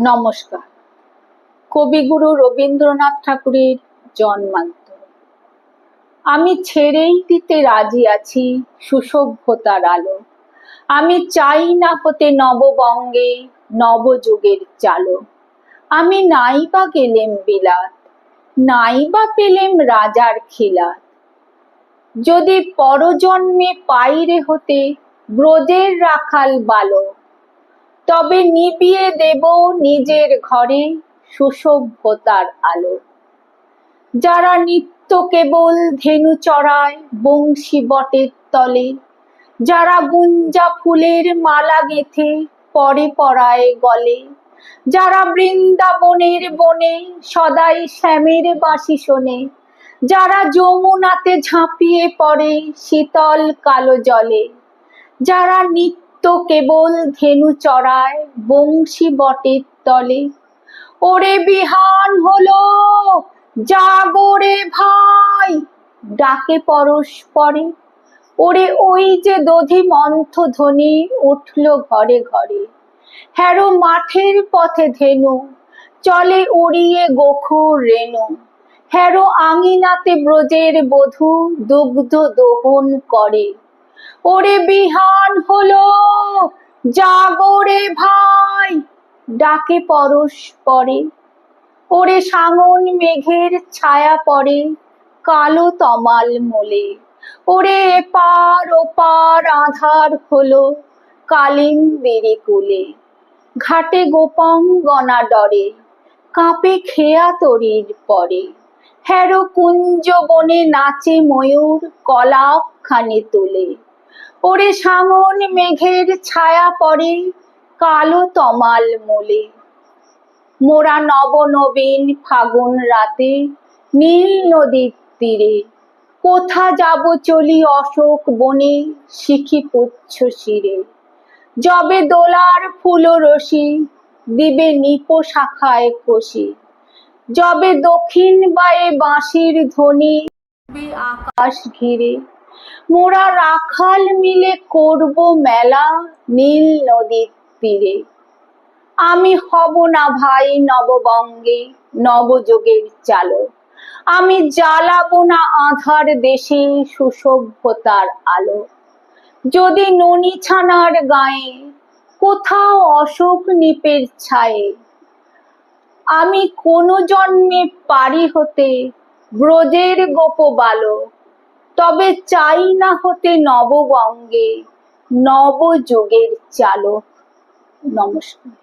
নমস্কার। কবিগুরু রবীন্দ্রনাথ ঠাকুরের জন্মান্ত আমি ছেড়েই দিতে রাজি আছি সুসভ্যতার আলো। আমি চাই না হতে নববঙ্গে নবযুগের চালো। আমি নাই বা গেলেম বিলাত নাই বা পেলেম রাজার খিলাত। যদি পরজন্মে পাইরে হতে ব্রজের রাখাল বালক তবে নিবিয়ে দেব নিজের ঘরে সুসভ্যতার আলো। যারা নিত্য কেবল ধেনু চড়ায় বংশী বটের তলে, যারা গুঞ্জা ফুলের মালা গেথে পরে পরায় গলে, যারা বৃন্দাবনের বনে সদাই শ্যামের বাঁশি শোনে, যারা যমুনাতে ঝাঁপিয়ে পড়ে শীতল কালো জলে, যারা নিত্য কেবল ধেনু চড়ায় বংশী বটের তলে। ওরে বিহান হলো জাগরে ভাই, ডাকে পরস্পরে ওরে ওই যে দধি মন্থ ধ্বনি উঠল ঘরে ঘরে। হ্যারো মাঠের পথে ধেনু, চলে উড়িয়ে গোখুর রেণু। হ্যারো আঙিনাতে ব্রজের বধূ দুগ্ধ দোহন করে। ওরে বিহান হলো জাগরে ভাই, ডাকে পরস্পরে ওরে সাঙন মেঘের ছায়া পড়ে কালো তমাল মোলে। ওরে এপার ওপার আধার হলো কালিন্দিরি কুলে। ঘাটে গোপাঙ্গনা ডরে, কাঁপে খেয়া তরির পরে। হ্যারো কুঞ্জ বনে নাচে ময়ূর কলাপ খানি তুলে। ওরে সামন মেঘের ছায়া পড়ে কালো তমাল মোলে। মোরা নব নবীন ফাগুন রাতে নীল নদীর তীরে। কোথা যাব চলি অশোক বনে, শিখি পুচ্ছ শিরে। যবে দোলার ফুল রশি দিবে নিপ শাখায় খুশি যবে দক্ষিণ বায়ে বাঁশির ধ্বনি আকাশ ঘিরে। মোরা রাখাল মিলে করব মেলা নীল নদীর তীরে। আমি হব না ভাই নববঙ্গে নবযোগের চালক। আমি জ্বালাবো না আধার দেশে সুসভ্যতার আলো। যদি ননি ছানার গায়ে কোথাও অশোক নিপের ছায়ে, আমি কোনো জন্মে পারি হতে ব্রজের গোপ বালক তবে চাই না হতে নববঙ্গে নবযুগের চালক। নমস্কার।